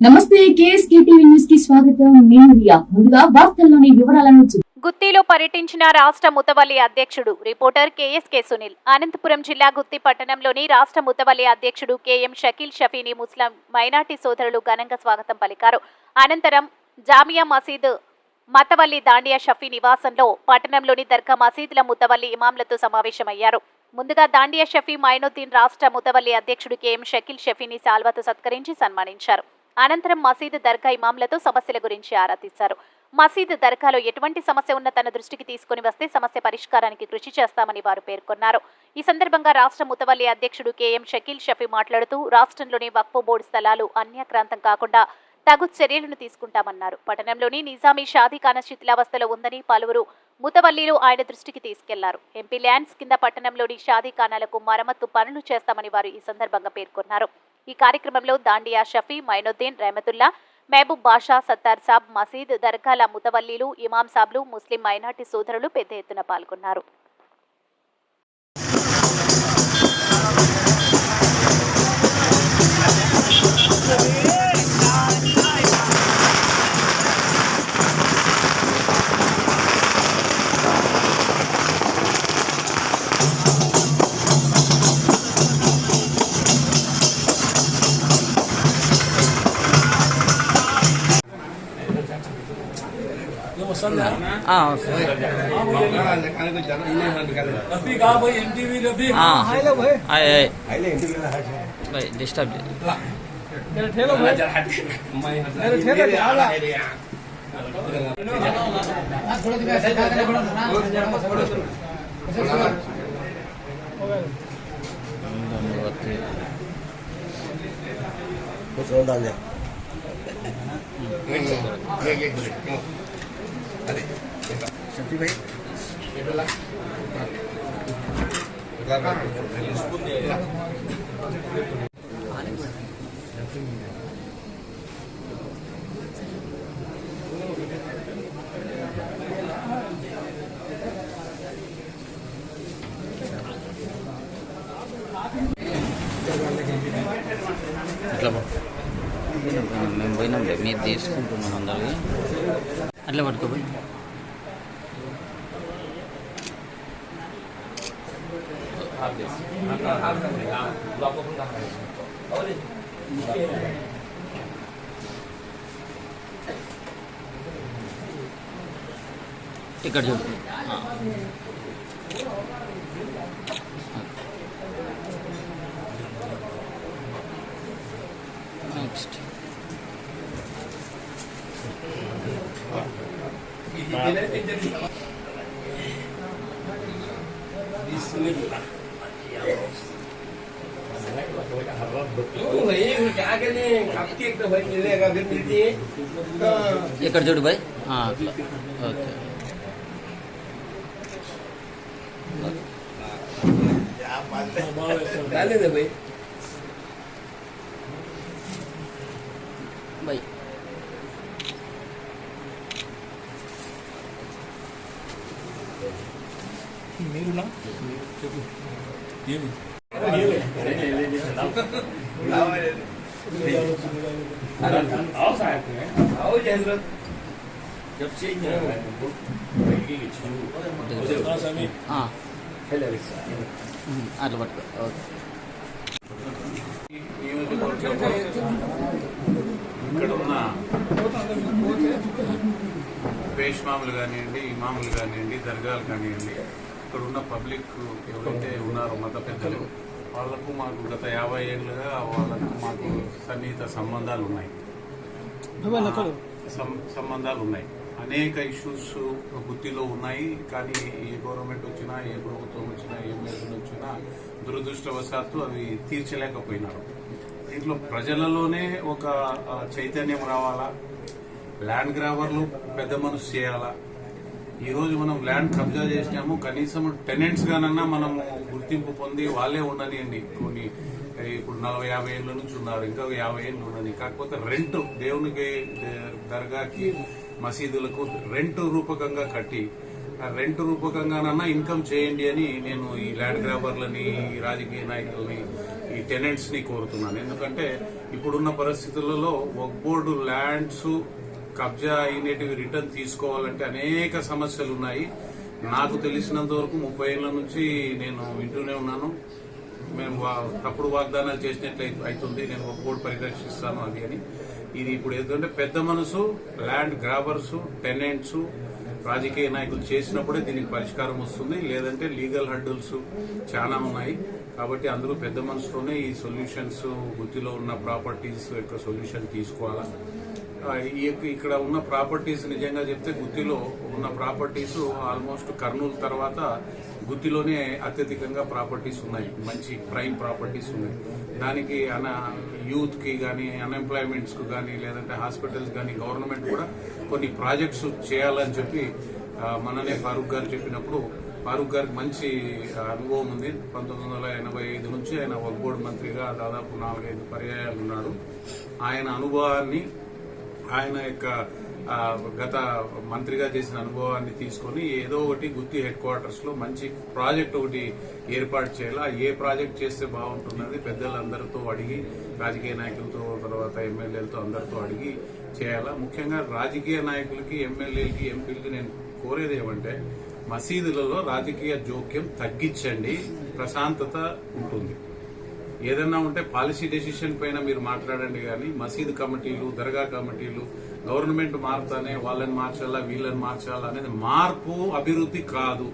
నమస్తే న్యూస్కి స్వాగతం. నేను రియా. ముందుగా వార్తల్లోని వివరాలను గుత్తిలో పర్యటించిన రాష్ట్ర ముతవల్లి అధ్యక్షుడు రిపోర్టర్ కేఎస్కే సునీల్ అనంతపురం జిల్లా గుత్తి పట్టణంలోని రాష్ట్ర ముతవల్లి అధ్యక్షుడు కేఎం షకీల్ షఫీని ముస్లిం మైనార్టీ సోదరులు ఘనంగా స్వాగతం పలికారు. అనంతరం జామియా మసీద్ మతవల్లి దాండియా షఫీ నివాసంలో పట్టణంలోని దర్గా మసీదుల ముతవల్లి ఇమాంలతో సమావేశమయ్యారు. ముందుగా దాండియా షఫీ మైనుద్దీన్ రాష్ట్ర ముతవల్లి అధ్యక్షుడు కెఎం షకీల్ షఫీని సాల్వతో సత్కరించి సన్మానించారు. అనంతరం మసీదు దర్గా ఇమాంలతో సమస్యల గురించి ఆరా తీశారు. మసీదు దర్గాలో ఎటువంటి సమస్య ఉన్న తన దృష్టికి తీసుకుని వస్తే సమస్య పరిష్కారానికి కృషి చేస్తామని వారు పేర్కొన్నారు. ఈ సందర్భంగా రాష్ట్ర ముతవల్లి అధ్యక్షుడు కెఎం షకీల్ షఫీ మాట్లాడుతూ రాష్ట్రంలోని వక్ఫ్ బోర్డు స్థలాలు అన్యాక్రాంతం కాకుండా తగు చర్యలను తీసుకుంటామన్నారు. పట్టణంలోని నిజామీ షాదీఖాన శిథిలావస్థలో ఉందని పలువురు ముతవల్లీలు ఆయన దృష్టికి తీసుకెళ్ళారు. ఎంపీ ల్యాండ్స్ కింద పట్టణంలోని షాదీఖానాలకు మరమ్మత్తు పనులు చేస్తామని వారు ఈ సందర్భంగా పేర్కొన్నారు. ఈ కార్యక్రమంలో దాండియా షఫీ మైనుద్దీన్ రెహమతుల్లా మహబూబ్ బాషా సత్తార్ సాబ్ మసీద్ దర్గాల ముతవల్లీలు ఇమాం సాబ్లు ముస్లిం మైనార్టీ సోదరులు పెద్ద ఎత్తున పాల్గొన్నారు. हाँ रफीक हाँ भाई एमटीवी रफीक हाँ आए आए भाई डिस्टर्ब అట్లా పో. మేము పోయినాం లే, మీరు తీసుకుంటున్నాం అందరికి అట్లా పట్టుకోపోయి ఇక్కడ చూడు నెక్స్ట్ ఇక్కడ చూడు బాయ్ ఆ, అట్లా ఓకే బాయ్ మీరునా చెప్పు ఏమి స్వామి ఆ. ఉమ్, అట్లా పట్టుకో ఓకే ఇక్కడ ఉన్న పేష్మాములు కానివ్వండి ఇమాములు కానివ్వండి దర్గాలు కానివ్వండి ఇక్కడ ఉన్న పబ్లిక్ ఎవరైతే ఉన్నారో మత పెద్దలు వాళ్ళకు మాకు గత యాభై ఏళ్ళుగా వాళ్ళకు మాకు సన్నిహిత సంబంధాలు ఉన్నాయి. సంబంధాలు ఉన్నాయి. అనేక ఇష్యూస్ గుత్తిలో ఉన్నాయి కానీ ఏ గవర్నమెంట్ వచ్చినా ఏ ప్రభుత్వం వచ్చినా ఏ మేరకు వచ్చినా దురదృష్టవశాత్తు అవి తీర్చలేకపోయినారు. దీంట్లో ప్రజలలోనే ఒక చైతన్యం రావాలా? ల్యాండ్ గ్రాబర్లు పెద్ద మనసు చేయాలా? ఈ రోజు మనం ల్యాండ్ కబ్జా చేసినాము. కనీసం టెనెంట్స్ గానన్నా మనము గుర్తింపు పొంది వాళ్ళే ఉండనియండి. కొన్ని ఇప్పుడు నలభై యాభై ఏళ్ళ నుంచి ఉన్నారు. ఇంకా యాభై ఏళ్ళు ఉండని కాకపోతే రెంట్ దేవునికి దర్గాకి మసీదులకు రెంట్ రూపకంగా కట్టి రెంట్ రూపకంగానన్నా ఇన్కమ్ చేయండి అని నేను ఈ ల్యాండ్ గ్రాబర్లని ఈ రాజకీయ నాయకులని ఈ టెనెంట్స్ని కోరుతున్నాను. ఎందుకంటే ఇప్పుడున్న పరిస్థితులలో ఒక బోర్డు ల్యాండ్స్ కబ్జా అయినటివి రిటర్న్ తీసుకోవాలంటే అనేక సమస్యలు ఉన్నాయి. నాకు తెలిసినంత వరకు ముప్పై ఏళ్ళ నుంచి నేను వింటూనే ఉన్నాను. మేము వా- తప్పుడు వాగ్దానాలు చేసినట్లు అవుతుంది నేను ఒక బోర్డు పరిరక్షిస్తాను అది అని. ఇది ఇప్పుడు ఏంటంటే పెద్ద మనసు ల్యాండ్ గ్రాబర్స్ టెనెంట్స్ రాజకీయ నాయకులు చేసినప్పుడే దీనికి పరిష్కారం వస్తుంది. లేదంటే లీగల్ హడ్డల్స్ చాలా ఉన్నాయి. కాబట్టి అందరూ పెద్ద మనసుతోనే ఈ సొల్యూషన్స్ గుర్తిలో ఉన్న ప్రాపర్టీస్ యొక్క సొల్యూషన్ తీసుకోవాలా? ఇక్కడ ఉన్న ప్రాపర్టీస్ నిజంగా చెప్తే గుత్తిలో ఉన్న ప్రాపర్టీస్ ఆల్మోస్ట్ కర్నూలు తర్వాత గుత్తిలోనే అత్యధికంగా ప్రాపర్టీస్ ఉన్నాయి. మంచి ప్రైమ్ ప్రాపర్టీస్ ఉన్నాయి. దానికి అన యూత్కి కానీ అన్ఎంప్లాయ్మెంట్స్కు కానీ లేదంటే హాస్పిటల్స్ కానీ గవర్నమెంట్ కూడా కొన్ని ప్రాజెక్ట్స్ చేయాలని చెప్పి మననే ఫారూక్ గారు చెప్పినప్పుడు ఫారూక్ గారికి మంచి అనుభవం ఉంది. పంతొమ్మిది వందల ఎనభై ఐదు నుంచి ఆయన వక్బోర్డ్ మంత్రిగా దాదాపు నాలుగైదు పర్యాయాలు ఉన్నాడు ఆయన అనుభవాన్ని ఆయన యొక్క గత మంత్రిగా చేసిన అనుభవాన్ని తీసుకొని ఏదో ఒకటి గుత్తి హెడ్ క్వార్టర్స్లో మంచి ప్రాజెక్ట్ ఒకటి ఏర్పాటు చేయాలా? ఏ ప్రాజెక్ట్ చేస్తే బాగుంటున్నది పెద్దలందరితో అడిగి రాజకీయ నాయకులతో తర్వాత ఎమ్మెల్యేలతో అందరితో అడిగి చేయాలా? ముఖ్యంగా రాజకీయ నాయకులకి ఎమ్మెల్యేలకి ఎంపీలకి నేను కోరేది ఏమంటే మసీదులలో రాజకీయ జోక్యం తగ్గించండి ప్రశాంతత ఉంటుంది. ఏదన్నా ఉంటే పాలసీ డెసిషన్ పైన మీరు మాట్లాడండి కానీ మసీదు కమిటీలు దర్గా కమిటీలు గవర్నమెంట్ మారుతానే వాళ్ళని మార్చాలా వీళ్ళని మార్చాలా అనేది మార్పు అభివృద్ధి కాదు.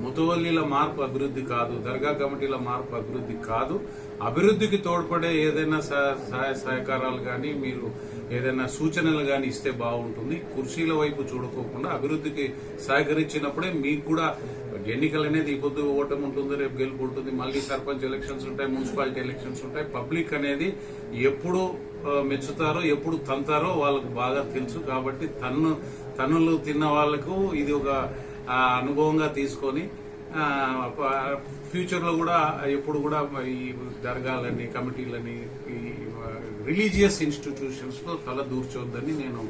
ముతవల్లీల మార్పు అభివృద్ధి కాదు దర్గా కమిటీల మార్పు అభివృద్ధి కాదు. అభివృద్ధికి తోడ్పడే ఏదైనా సహ- సహాయ సహకారాలు కానీ మీరు ఏదైనా సూచనలు కానీ ఇస్తే బాగుంటుంది. కుర్చీల వైపు చూడకోకుండా అభివృద్ధికి సహకరించినప్పుడే మీకు కూడా ఎన్నికలు అనేది ఈ పొద్దు ఓటమి ఉంటుంది రేపు గెలుపు ఉంటుంది మళ్ళీ సర్పంచ్ ఎలక్షన్స్ ఉంటాయి మున్సిపాలిటీ ఎలక్షన్స్ ఉంటాయి. పబ్లిక్ అనేది ఎప్పుడు మెచ్చుతారో ఎప్పుడు తంతారో వాళ్ళకు బాగా తెలుసు కాబట్టి తన్ను తన్నులు తిన్న వాళ్ళకు ఇది ఒక అనుభవంగా తీసుకొని ఫ్యూచర్లో కూడా ఎప్పుడు కూడా ఈ దర్గాలని కమిటీలని ఈ రిలీజియస్ ఇన్స్టిట్యూషన్స్లో తల దూర్చొద్దని నేను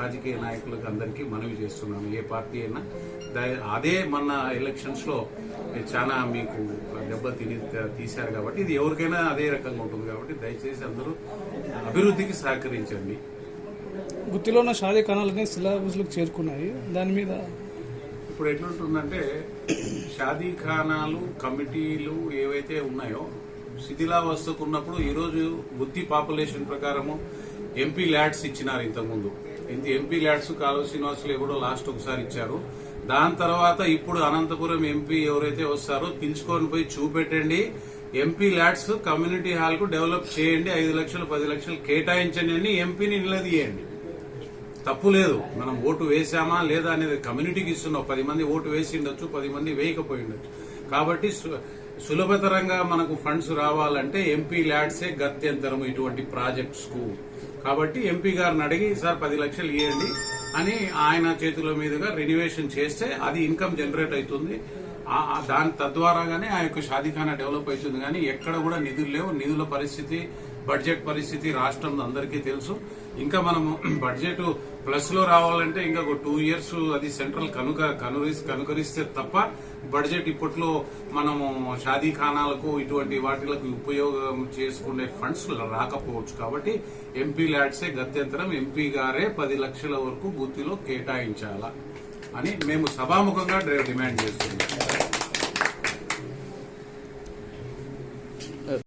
రాజకీయ నాయకులకు అందరికీ మనవి చేస్తున్నాను. ఏ పార్టీ అయినా అదే మన ఎలక్షన్స్లో చాలా మీకు దెబ్బ తిని తీశారు కాబట్టి ఇది ఎవరికైనా అదే రకంగా ఉంటుంది కాబట్టి దయచేసి అందరూ అభివృద్ధికి సహకరించండి. గుత్తిలో ఉన్న షాదీ ఖానాలనే సిలబస్లకు చేరుకున్నాయి. దాని మీద ఇప్పుడు ఎట్లుంటుందంటే షాదీ ఖానాలు కమిటీలు ఏవైతే ఉన్నాయో శిథిలావస్థకు ఉన్నప్పుడు ఈరోజు వృత్తి పాపులేషన్ ప్రకారము ఎంపీ ల్యాడ్స్ ఇచ్చినారు ఇంతకుముందు. ఇంత ఎంపీ ల్యాడ్స్ కాలువ శ్రీనివాసులు ఎప్పుడో లాస్ట్ ఒకసారి ఇచ్చారు. దాని తర్వాత ఇప్పుడు అనంతపురం ఎంపీ ఎవరైతే వస్తారో పిలుచుకొని పోయి చూపెట్టండి. ఎంపీ ల్యాడ్స్ కమ్యూనిటీ హాల్కు డెవలప్ చేయండి. ఐదు లక్షలు పది లక్షలు కేటాయించండి అని ఎంపీని నిలదీయండి. తప్పు లేదు. మనం ఓటు వేసామా లేదా అనేది కమ్యూనిటీకి ఇస్తున్నాం. పది మంది ఓటు వేసి ఉండొచ్చు పది మంది వేయకపోయి ఉండొచ్చు. కాబట్టి సు- సులభతరంగా మనకు ఫండ్స్ రావాలంటే ఎంపీ ల్యాడ్సే గత్యంతరం ఇటువంటి ప్రాజెక్ట్స్కు కాబట్టి ఎంపీ గారిని అడిగి సార్ పది లక్షలు ఇవ్వండి అని ఆయన చేతుల మీదుగా రెన్యువేషన్ చేస్తే అది ఇన్కమ్ జనరేట్ అవుతుంది. దాని తద్వారాగానే ఆ యొక్క షాదీఖానా డెవలప్ అవుతుంది. కానీ ఎక్కడ కూడా నిధులు లేవు. నిధుల పరిస్థితి బడ్జెట్ పరిస్థితి రాష్ట్రం అందరికీ తెలుసు. ఇంకా మనము బడ్జెట్ ప్లస్లో రావాలంటే ఇంకా ఒక టూ ఇయర్స్ అది సెంట్రల్ కనుక కనురిస్ కనుకరిస్తే తప్ప బడ్జెట్ ఇప్పట్లో మనము షాదీ ఖానాలకు ఇటువంటి వాటిలకు ఉపయోగం చేసుకునే ఫండ్స్ రాకపోవచ్చు. కాబట్టి ఎంపీ ల్యాడ్సే గత్యంతరం ఎంపీ గారే పది లక్షల వరకు గుత్తిలో కేటాయించాలా అని మేము సభాముఖంగా డిమాండ్ చేస్తున్నాం.